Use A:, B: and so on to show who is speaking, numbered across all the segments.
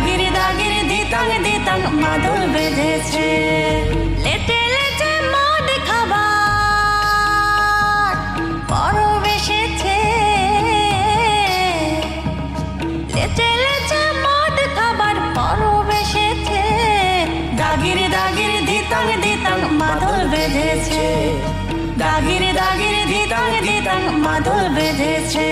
A: দিতাং দিতাং মাদল বেঁধেছে। লেটে লেটে মদ খাবার পরব এসেছে। লেচে লেচে মদ খাবার পরব এসেছে। দাগির দাগির দিতাং দিতাং মাদল বেঁধেছে। দাগির দাগির দিতাং দিতাং মাদল বেঁধেছে।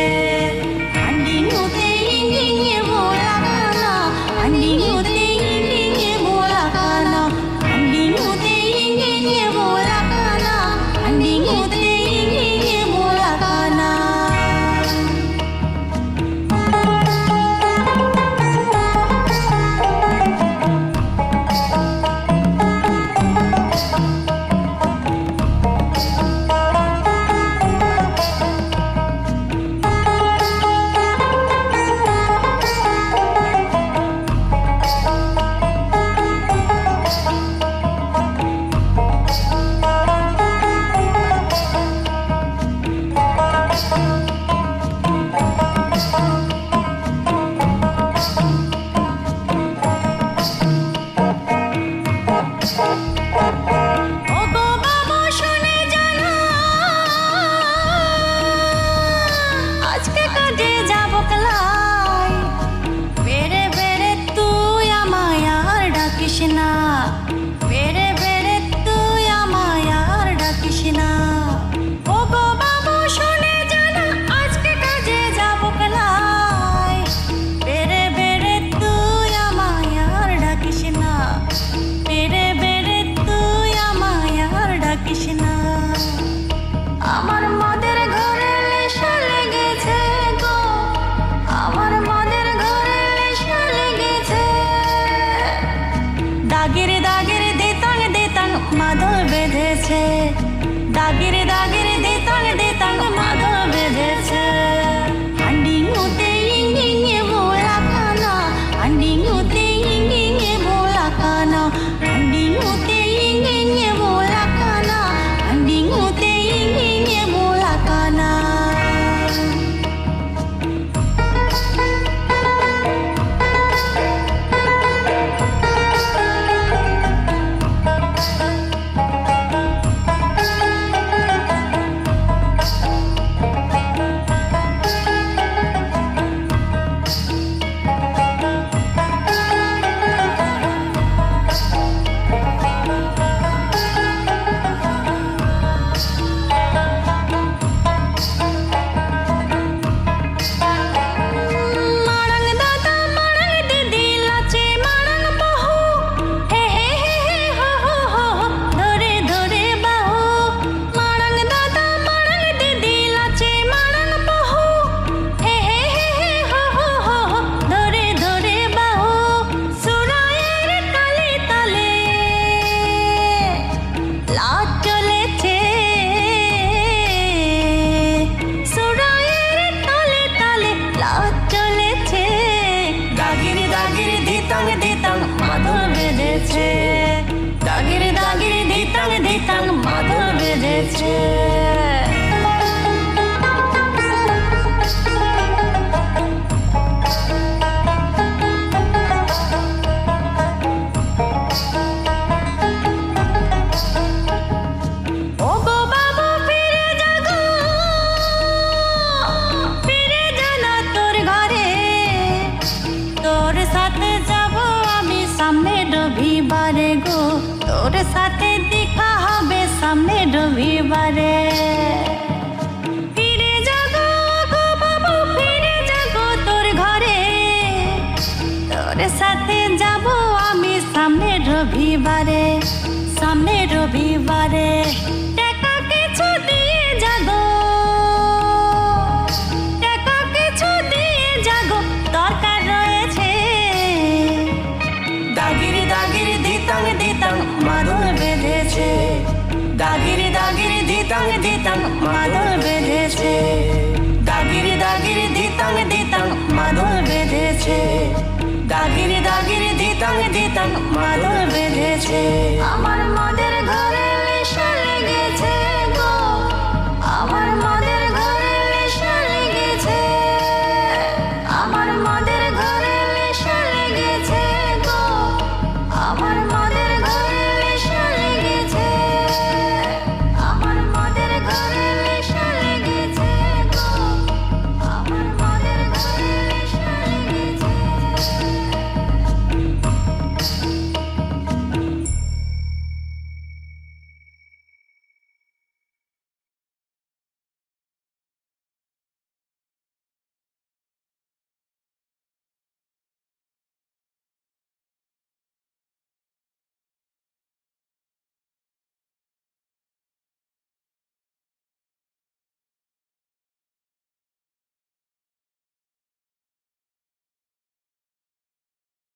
A: মাদল বেঁধেছে। দাগির দাগির দিতাং দিতাং মাদল সাথে যাব আমি সামনে রবিবারে গো। তোর সাথে রবিবারে ফিরে জাগো গো বাবু, ফিরে জাগো তোর ঘরে। তোর সাথে যাব আমি সামনে রবিবারে সামনে রবিবারে। টাকা কিছু দিয়ে যাগো, টাকা কিছু যাগো, দরকার রয়েছে। দাগির দাগির দিতাং দিতাং মাদল বেঁধেছে, দাগির দাগির দিতাং দিতাং মাদল বেঁধেছে। দাগিরি দাগিরি দিতাং দিতাং মাদল বেঁধেছে। দাগিরি দাগিরি দিতাং দিতাং মাদল বেঁধেছে। আমার